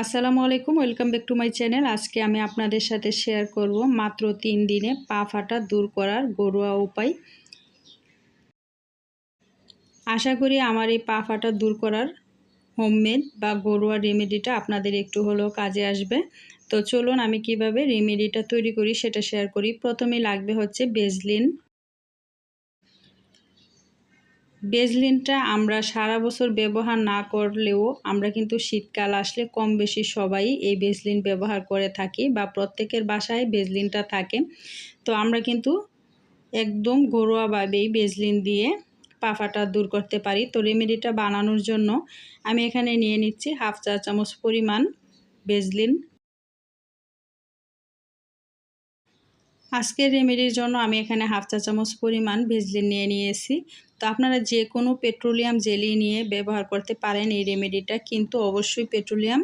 আসসালামু আলাইকুম, welcome back to my channel. আজকে আমি আপনাদের সাথে শেয়ার করব মাত্র তিন দিনে পা ফাটা দূর করার ঘরোয়া উপায়। আশা করি আমার এই পা ফাটা দূর করার হোমমেড বা ঘরোয়া রেমেডিটা আপনাদের একটু হলেও কাজে আসবে। তো চলুন আমি কীভাবে রেমেডিটা তৈরি করি সেটা শেয়ার করি। প্রথমে লাগবে হচ্ছে বেজলিন বেজলিনটা আমরা সারা বছর ব্যবহার না করলেও আমরা কিন্তু শীতকাল আসলে কম বেশি সবাই এই বেজলিন ব্যবহার করে থাকি বা প্রত্যেকের বাসায় বেজলিনটা থাকে। তো আমরা কিন্তু একদম ঘরোয়াভাবেই বেজলিন দিয়ে পাফাটা দূর করতে পারি। তো রেমেডিটা বানানোর জন্য আমি এখানে নিয়ে নিচ্ছি হাফ চা চামচ পরিমাণ বেজলিন। আজকের রেমেডির জন্য আমি এখানে হাফ চা চামচ পরিমাণ ভেজলিন নিয়ে নিয়েছি। তো আপনারা যে কোনো পেট্রোলিয়াম জেলি নিয়ে ব্যবহার করতে পারেন এই রেমেডিটা কিন্তু অবশ্যই পেট্রোলিয়াম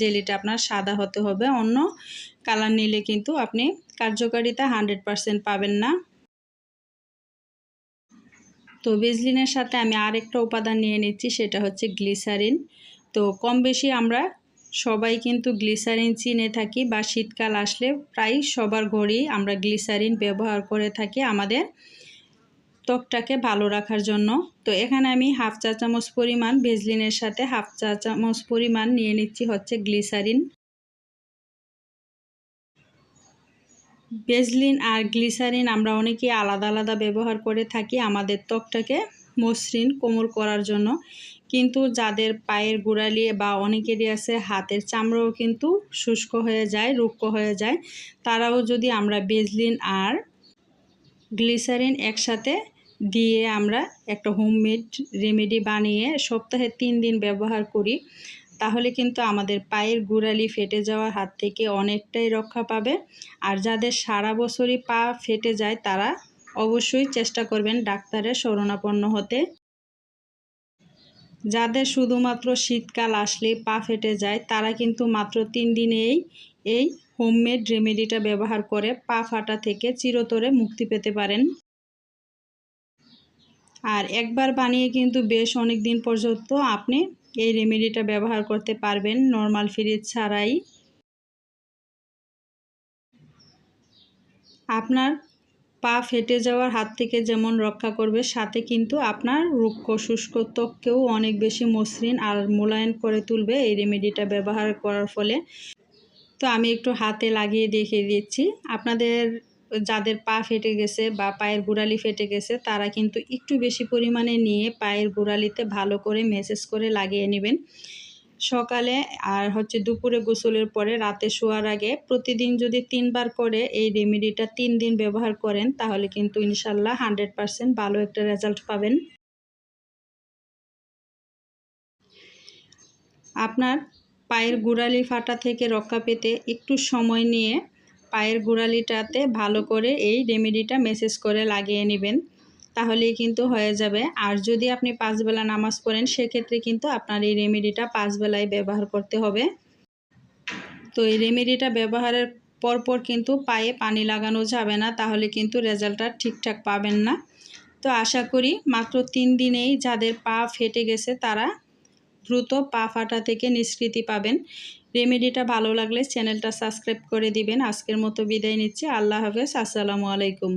জেলিটা আপনার সাদা হতে হবে। অন্য কালার নিলে কিন্তু আপনি কার্যকারিতা হান্ড্রেড পারসেন্ট পাবেন না। তো বেজলিনের সাথে আমি আরেকটা উপাদান নিয়ে নিচ্ছি, সেটা হচ্ছে গ্লিসারিন তো কম বেশি আমরা সবাই কিন্তু গ্লিসারিন চিনে থাকি বা শীতকাল আসলে প্রায় সবার ঘরেই আমরা গ্লিসারিন ব্যবহার করে থাকি আমাদের ত্বকটাকে ভালো রাখার জন্য। তো এখানে আমি হাফ চা চামচ পরিমাণ ভেজলিনের সাথে হাফ চা চামচ পরিমাণ নিয়ে নিচ্ছি হচ্ছে গ্লিসারিন। বেজলিন আর গ্লিসারিন আমরা অনেকেই আলাদা আলাদা ব্যবহার করে থাকি আমাদের ত্বকটাকে। মসৃণ কোমল করার জন্য। কিন্তু যাদের পায়ের গোড়ালি বা অনেকেরই আছে হাতের চামড়াও কিন্তু শুষ্ক হয়ে যায়, রুক্ষ হয়ে যায়। তারাও যদি আমরা বেজলিন আর গ্লিসারিন একসাথে দিয়ে আমরা একটা হোমমেড রেমেডি বানিয়ে সপ্তাহে তিন দিন ব্যবহার করি, তাহলে কিন্তু আমাদের পায়ের গোড়ালি ফেটে যাওয়ার হাত থেকে অনেকটাই রক্ষা পাবে। আর যাদের সারা বছরই পা ফেটে যায়, তারা অবশ্যই চেষ্টা করবেন ডাক্তারের শরণাপন্ন হতে। যাদের শুধুমাত্র শীতকাল আসলে পা ফেটে যায়, তারা কিন্তু মাত্র তিন দিনেই এই হোমমেড রেমেডিটা ব্যবহার করে পা ফাটা থেকে চিরতরে মুক্তি পেতে পারেন। আর একবার বানিয়ে কিন্তু বেশ অনেক দিন পর্যন্ত আপনি এই রেমেডিটা ব্যবহার করতে পারবেন নর্মাল ফ্রিজ ছাড়াই। আপনার পা ফেটে যাওয়ার হাত থেকে যেমন রক্ষা করবে, সাথে কিন্তু আপনার রুক্ষ শুষ্ক ত্বককেও অনেক বেশি মসৃণ আর মোলায়েন করে তুলবে। এই রেমেডিটা ব্যবহার করার ফলে। তো আমি একটু হাতে লাগিয়ে দেখিয়ে দিচ্ছি। আপনাদের যাদের পা ফেটে গেছে বা পায়ের গোড়ালি ফেটে গেছে, তারা কিন্তু একটু বেশি পরিমাণে নিয়ে পায়ের গোড়ালিতে ভালো করে মেসেজ করে লাগিয়ে নেবেন। সকালে আর হচ্ছে দুপুরে গোসলের পরে রাতে শোয়ার আগে প্রতিদিন যদি তিনবার করে এই রেমেডিটা তিন দিন ব্যবহার করেন, তাহলে কিন্তু ইনশাল্লাহ হান্ড্রেড পারসেন্ট ভালো একটা রেজাল্ট পাবেন। আপনার পায়ের গোড়ালি ফাটা থেকে রক্ষা পেতে একটু সময় নিয়ে পায়ের গোড়ালিটাতে ভালো করে এই রেমেডিটা মেসেজ করে লাগিয়ে নেবেন। তাহলেই কিন্তু হয়ে যাবে। আর যদি আপনি পাঁচবেলা নামাজ পড়েন, সেক্ষেত্রে কিন্তু আপনার এই রেমেডিটা পাঁচবেলায় ব্যবহার করতে হবে। তো এই রেমেডিটা ব্যবহারের পরপর কিন্তু পায়ে পানি লাগানো যাবে না, তাহলে কিন্তু রেজাল্টটা ঠিকঠাক পাবেন না। তো আশা করি মাত্র তিন দিনেই যাদের পা ফেটে গেছে, তারা দ্রুত পা ফাটা থেকে নিষ্কৃতি পাবেন। রেমেডিটা ভালো লাগলে চ্যানেলটা সাবস্ক্রাইব করে দিবেন। আজকের মতো বিদায় নিচ্ছি। আল্লাহ হাফেজ। আসসালামু আলাইকুম।